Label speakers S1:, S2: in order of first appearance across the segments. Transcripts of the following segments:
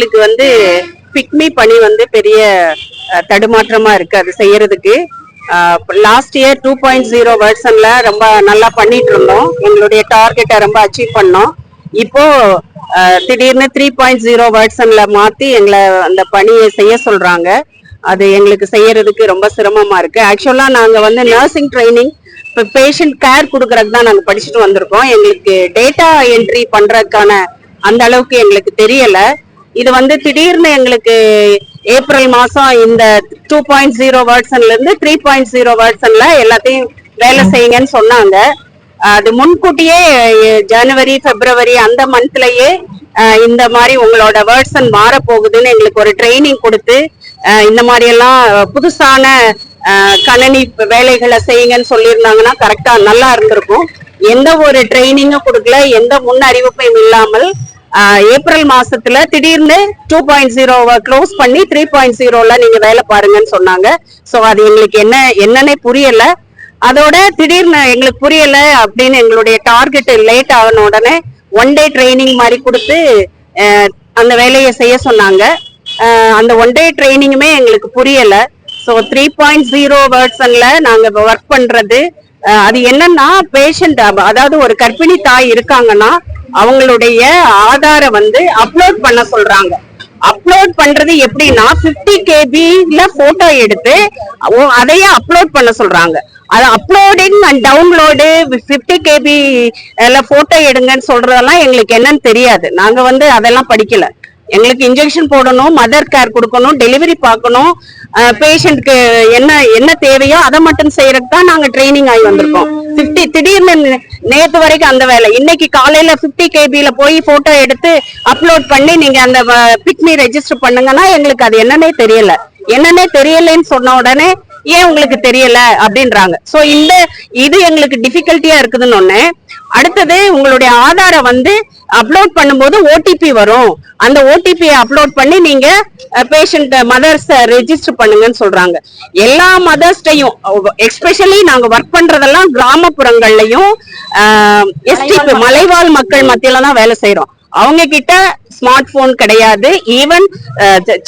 S1: எங்களுக்கு வந்து பிக்மி பணி வந்து பெரிய தடுமாற்றமா இருக்கு அது செய்யறதுக்கு. Last year two point zero வேர்ஷன்ல ரொம்ப நல்லா பண்ணிட்டு இருந்தோம். எங்களுடைய டார்கெட்டை ரொம்ப அச்சீவ் பண்ணோம். இப்போ திடீர்னு த்ரீ பாயிண்ட் ஜீரோ வேர்ஷன்ல மாத்தி எங்களை அந்த பணியை செய்ய சொல்றாங்க. அது எங்களுக்கு செய்யறதுக்கு ரொம்ப சிரமமா இருக்கு. ஆக்சுவலா நாங்க வந்து நர்சிங் ட்ரைனிங் இப்போ பேஷண்ட் கேர் கொடுக்கறதுக்கு தான் நாங்க படிச்சுட்டு வந்திருக்கோம். எங்களுக்கு டேட்டா என்ட்ரி பண்றதுக்கான அந்த அளவுக்கு எங்களுக்கு தெரியல. இது வந்து திடீர்னு எங்களுக்கு ஏப்ரல் மாசம் இந்த டூ பாயிண்ட் ஜீரோ வேர்ட்ஸன்ல இருந்து த்ரீ பாயிண்ட் ஜீரோ வேர்ட்ஸன்ல எல்லாத்தையும் வேலை செய்யுங்கன்னு சொன்னாங்க. அது முன்கூட்டியே ஜனவரி பிப்ரவரி அந்த மந்த்லயே இந்த மாதிரி உங்களோட வேர்ட்ஸன் மாற போகுதுன்னு எங்களுக்கு ஒரு ட்ரைனிங் கொடுத்து இந்த மாதிரி எல்லாம் புதுசான கணனி வேலைகளை செய்யுங்கன்னு சொல்லியிருந்தாங்கன்னா கரெக்டா நல்லா இருந்திருக்கும். எந்த ஒரு ட்ரைனிங்கும் கொடுக்கல எந்த முன் அறிவிப்பும் இல்லாமல் ஏப்ரல் மாசத்துல திடீர்னு டூ பாயிண்ட் ஜீரோவை க்ளோஸ் பண்ணி த்ரீ பாயிண்ட் ஜீரோல நீங்க வேலை பாருங்கன்னு சொன்னாங்க. ஸோ அது எங்களுக்கு என்ன என்னன்னே புரியல. அதோட திடீர்னு எங்களுக்கு புரியல அப்படின்னு எங்களுடைய டார்கெட் லேட் ஆகின உடனே ஒன் டே ட்ரைனிங் மாதிரி கொடுத்து அந்த வேலையை செய்ய சொன்னாங்க. அந்த ஒன் டே ட்ரைனிங்குமே எங்களுக்கு புரியல. ஸோ த்ரீ பாயிண்ட் ஜீரோ வேர்ட்ஸன்ல நாங்க ஒர்க் பண்றது அது என்னன்னா பேஷண்ட் அதாவது ஒரு கர்ப்பிணி தாய் இருக்காங்கன்னா அவங்களுடைய ஆதார வந்து அப்லோட் பண்ண சொல்றாங்க. அப்லோட் பண்றது எப்படின்னா 50 கேபில போட்டோ எடுத்து அதையே அப்லோட் பண்ண சொல்றாங்க. அது uploading and download 50 KB photo எடுங்கன்னு சொல்றதெல்லாம் எங்களுக்கு என்னன்னு தெரியாது. நாங்க வந்து அதெல்லாம் படிக்கல. எங்களுக்கு இன்ஜெக்ஷன் போடணும் மதர் கேர் கொடுக்கணும் டெலிவரி பார்க்கணும் பேஷண்ட்க்கு என்ன என்ன தேவையோ அதை மட்டும் செய்யறதுக்கு தான் நாங்க ட்ரைனிங் ஆகி வந்திருக்கோம். 50 திடீர்னு நேத்து வரைக்கும் அந்த வேலை. இன்னைக்கு காலையில 50 கேபில போய் போட்டோ எடுத்து அப்லோட் பண்ணி நீங்க அந்த பிக்னி ரெஜிஸ்டர் பண்ணுங்கன்னா எங்களுக்கு அது என்னன்னே தெரியல. என்னன்னே தெரியலன்னு சொன்ன உடனே ஏன் உங்களுக்கு தெரியல? அப்படின்றாங்க. சோ இந்த இது எங்களுக்கு டிஃபிகல்ட்டியா இருக்குதுன்னு ஒண்ணு அடுத்தது உங்களுடைய ஆதார வந்து அப்லோட் பண்ணும்போது ஓடிபி வரும். அந்த ஓடிபி அப்லோட் பண்ணி நீங்க பேஷண்ட் மதர்ஸ் ரெஜிஸ்டர் பண்ணுங்கன்னு சொல்றாங்க. எல்லா மதர்ஸ்டையும் எஸ்பெஷலி நாங்க ஒர்க் பண்றதெல்லாம் கிராமப்புறங்கள்லயும் எஸ்டி மலைவாழ் மக்கள். மத்தியில தான் வேலை செய்யறோம் அவங்க கிட்ட ஸ்மார்ட் போன் கிடையாது. ஈவன்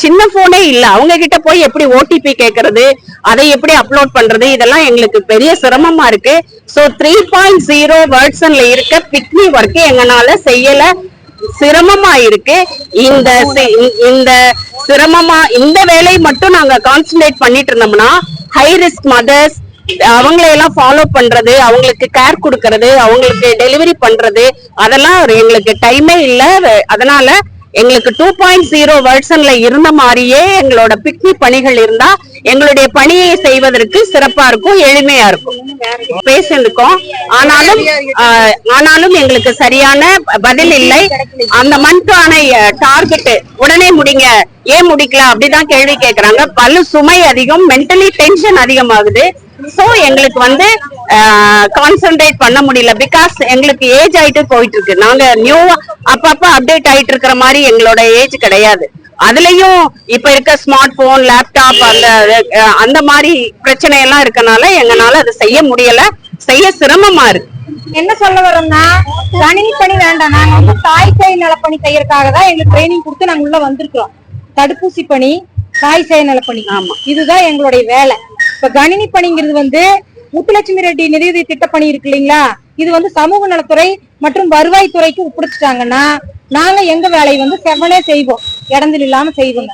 S1: சின்ன போனே இல்ல. அவங்க கிட்ட போய் எப்படி ஓடிபி கேக்குறது? அதை எப்படி அப்லோட் பண்றது? இதெல்லாம் எங்களுக்கு பெரிய சிரமமா இருக்கு. சோ த்ரீ பாயிண்ட் ஜீரோ வேர்ட்ஸ்ல இருக்க பிக்னி ஒர்க் எங்கனால செய்யல. சிரமமா இருக்கு. இந்த இந்த சிரமமா இந்த வேலையை மட்டும் நாங்க கான்சென்ட்ரேட் பண்ணிட்டு இருந்தோம்னா ஹை ரிஸ்க் மதர்ஸ் அவங்களையெல்லாம் ஃபாலோ பண்றது அவங்களுக்கு கேர் கொடுக்கறது அவங்களுக்கு டெலிவரி பண்றது அதெல்லாம் ஒரு எங்களுக்கு டைமே இல்ல. அதனால எங்களுக்கு டூ பாயிண்ட் ஜீரோ வேர்ட்ஸன்ல இருந்த மாதிரியே எங்களோட பிக்னிக் பணிகள் இருந்தா எங்களுடைய பணியை செய்வதற்கு சிறப்பா இருக்கும் எளிமையா இருக்கும். பேசியிருக்கோம். ஆனாலும் ஆனாலும் எங்களுக்கு சரியான பதில் இல்லை. அந்த மந்த்கான டார்கெட் உடனே முடிங்க. ஏன் முடிக்கல? அப்படிதான் கேள்வி கேட்கறாங்க பல சுமை அதிகம் மென்டலி டென்ஷன் அதிகமாகுது. சோ எங்களுக்கு வந்து கான்சென்ட்ரேட் பண்ண முடியல. பிகாஸ் எங்களுக்கு ஏஜ் ஆயிட்டு போயிட்டு இருக்கு நாங்க நியூ அப்பப்ப அப்டேட் ஆயிட்டு இருக்கிற மாதிரி எங்களோட ஏஜ் கிடையாது. அதுலயும் இப்ப இருக்க ஸ்மார்ட் போன் லேப்டாப் அந்த அந்த மாதிரி பிரச்சனை எல்லாம் இருக்கனால எங்கனால அதை செய்ய முடியல. செய்ய சிரமமா இருக்கு.
S2: என்ன சொல்ல வரோம்னா கணினி பணி வேண்டாம். நாங்க வந்து தாய் சேய் நலப்பணி செய்யறதுக்காக தான் எங்களுக்கு ட்ரைனிங் கொடுத்து நாங்க உள்ள வந்திருக்கிறோம். தடுப்பூசி பணி தாய் சேய் நலப்பணி.
S1: ஆமா.
S2: இதுதான் எங்களுடைய வேலை. இப்ப கணினி பணிங்கிறது வந்து முத்துலட்சுமி ரெட்டி நிதியுதவி திட்டப்பணி இருக்கு இல்லைங்களா? இது வந்து சமூக நலத்துறை மற்றும் வருவாய் துறைக்கு ஒப்படைச்சிட்டாங்கன்னா நாங்க எங்க வேலையை வந்து செவ்வனே செய்வோம். இடந்தில் இல்லாம செய்வோங்க.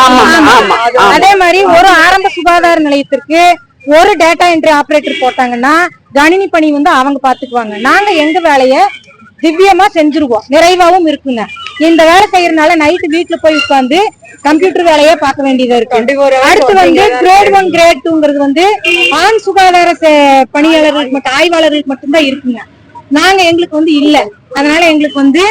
S1: ஆமா ஆமா. ஆமா
S2: அதே மாதிரி ஒரு ஆரம்ப சுகாதார நிலையத்திற்கு ஒரு டேட்டா என்ட்ரி ஆபரேட்டர் போட்டாங்கன்னா கணினி பணி வந்து அவங்க பாத்துக்குவாங்க நாங்க எங்க வேலைய திவ்யமா செஞ்சுருவோம். நிறைவாவும் இருக்குங்க. இந்த வேலை செய்யறதுனால நைட்டு வீட்டுல போய் உட்கார்ந்து கம்ப்யூட்டர் வேலையே பார்க்க வேண்டியதா இருக்கு. அடுத்து வந்து கிரேட் ஒன் கிரேட் டூங்கிறது வந்து ஆண் சுகாதார பணியாளர்களுக்கு மட்டும் ஆய்வாளர்களுக்கு மட்டும்தான் இருக்குங்க. நாங்க எங்களுக்கு வந்து இல்ல. அதனால எங்களுக்கு வந்து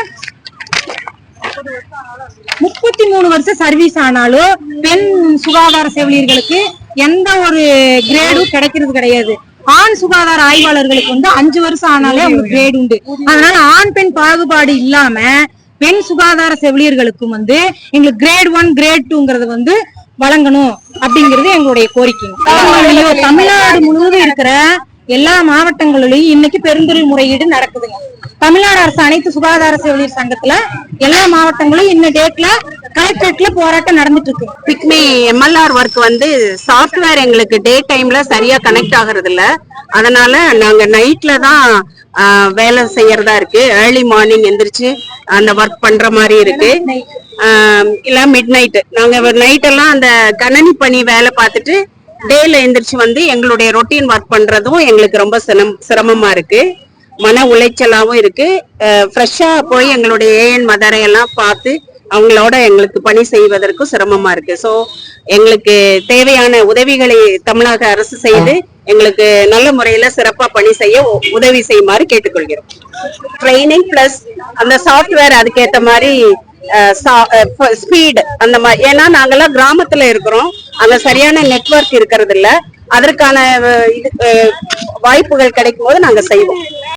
S2: முப்பத்தி மூணு வருஷம் சர்வீஸ் ஆனாலும் பெண் சுகாதார செவிலியர்களுக்கு எந்த ஒரு கிரேடும் கிடைக்கிறது கிடையாது. ஆண் சுகாதார ஆய்வாளர்களுக்கு வந்து அஞ்சு வருஷம் ஆனாலே அவங்களுக்கு கிரேட் உண்டு. அதனால ஆண் பெண் பாகுபாடு இல்லாம பெண் சுகாதார செவிலியர்களுக்கும் வந்து எங்களுக்கு கிரேட் ஒன் கிரேட் டூங்கிறது வந்து வழங்கணும் அப்படிங்கிறது எங்களுடைய கோரிக்கை தமிழ்நாடு முழுவதும் இருக்கிற எல்லா மாவட்டங்களிலும் இன்னைக்கு பெருந்தொழில் முறையீடு நடக்குதுங்க. தமிழ்நாடு அரசு அனைத்து சுகாதார செவிலியர் சங்கத்துல எல்லா மாவட்டங்களும் இந்த டேட்ல கலெக்டரேட்ல போராட்டம் நடந்துட்டு இருக்கு
S1: பிக்மி எம்எல்ஆர் ஒர்க் வந்து சாஃப்ட்வேர் எங்களுக்கு டே டைம்ல சரியா கனெக்ட் ஆகுறது இல்ல அதனால நாங்க நைட்ல தான் வேலை செய்யறதா இருக்கு. ஏர்லி மார்னிங் எந்திரிச்சு அந்த ஒர்க் பண்ற மாதிரி இருக்கு. இல்ல மிட் நைட்டு நாங்க நைட் எல்லாம் அந்த கணனி பணி வேலை பார்த்துட்டு டேல எந்திரிச்சு வந்து எங்களுடைய ரொட்டீன் ஒர்க் பண்றதும் எங்களுக்கு ரொம்ப சிரம் சிரமமா இருக்கு. மன உளைச்சலாவும் இருக்கு. ஃப்ரெஷ்ஷா போய் எங்களுடைய ஏஎன் மதரை எல்லாம் பார்த்து அவங்களோட எங்களுக்கு பணி செய்வதற்கும் சிரமமா இருக்கு. சோ எங்களுக்கு தேவையான உதவிகளை தமிழக அரசு செய்து எங்களுக்கு நல்ல முறையில சிறப்பா பணி செய்ய உதவி செய்யுமாறு கேட்டுக்கொள்கிறோம். ட்ரைனிங் பிளஸ் அந்த சாஃப்ட்வேர் அதுக்கேத்த மாதிரி ஸ்பீடு அந்த மாதிரி ஏன்னா நாங்கெல்லாம் கிராமத்துல இருக்கிறோம். அந்த சரியான நெட்வொர்க் இருக்கிறது இல்ல அதற்கான இது வாய்ப்புகள் கிடைக்கும் போது நாங்க செய்வோம்.